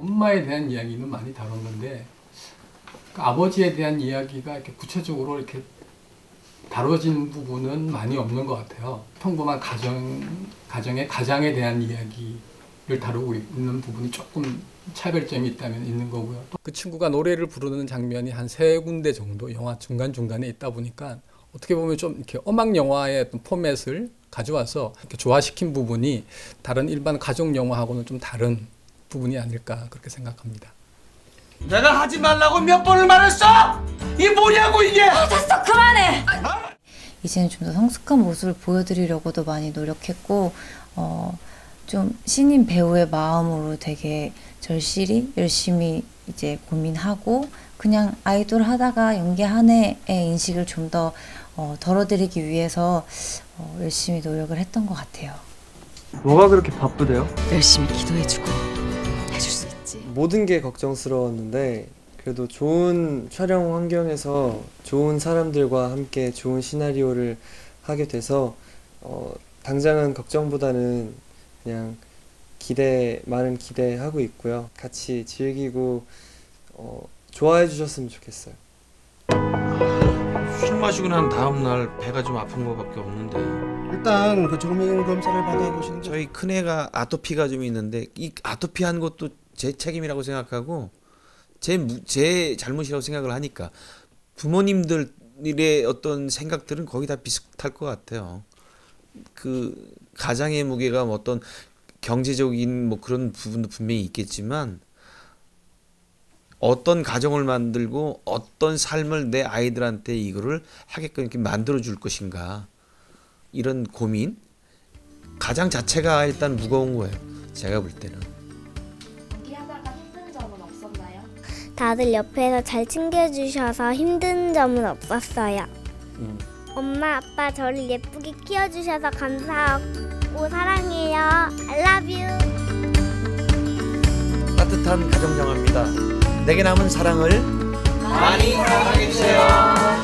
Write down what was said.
엄마에 대한 이야기는 많이 다룬 건데 그 아버지에 대한 이야기가 이렇게 구체적으로 이렇게 다뤄진 부분은 많이 없는 것 같아요. 평범한 가정 가정의 가장에 대한 이야기를 다루고 있는 부분이 조금 차별점이 있다면 있는 거고요. 또그 친구가 노래를 부르는 장면이 한 세 군데 정도 영화 중간 중간에 있다 보니까 어떻게 보면 좀 이렇게 음악 영화의 포맷을 가져와서 이렇게 조화시킨 부분이 다른 일반 가족 영화하고는 좀 다른 부분이 아닐까 그렇게 생각합니다. 내가 하지 말라고 몇 번을 말했어? 이 뭐냐고 이게? 이제는 좀 더 성숙한 모습을 보여드리려고도 많이 노력했고 어, 좀 신인 배우의 마음으로 되게 절실히 열심히 이제 고민하고 그냥 아이돌 하다가 연기 한 해의 인식을 좀더 어, 덜어드리기 위해서 어, 열심히 노력을 했던 것 같아요. 뭐가 그렇게 바쁘대요? 열심히 기도해주고. 모든 게 걱정스러웠는데 그래도 좋은 촬영 환경에서 좋은 사람들과 함께 좋은 시나리오를 하게 돼서 어, 당장은 걱정보다는 그냥 기대 많은 기대하고 있고요. 같이 즐기고 어, 좋아해 주셨으면 좋겠어요. 술 마시고 난 다음 날 배가 좀 아픈 거밖에 없는데. 일단 그 정밀 검사를 받아보시는 게 저희 큰 애가 아토피가 좀 있는데 이 아토피 한 것도 제 책임이라고 생각하고 제, 무- 제 잘못이라고 생각을 하니까 부모님들의 어떤 생각들은 거의 다 비슷할 것 같아요. 그 가장의 무게가 뭐 어떤 경제적인 뭐 그런 부분도 분명히 있겠지만 어떤 가정을 만들고 어떤 삶을 내 아이들한테 이거를 하게끔 이렇게 만들어 줄 것인가 이런 고민 가장 자체가 일단 무거운 거예요. 제가 볼 때는. 다들 옆에서 잘 챙겨주셔서 힘든 점은 없었어요. 음. 엄마, 아빠 저를 예쁘게 키워주셔서 감사하고 사랑해요. I love you. 따뜻한 가정 영화입니다. 내게 남은 사랑을 많이 사랑해 주세요.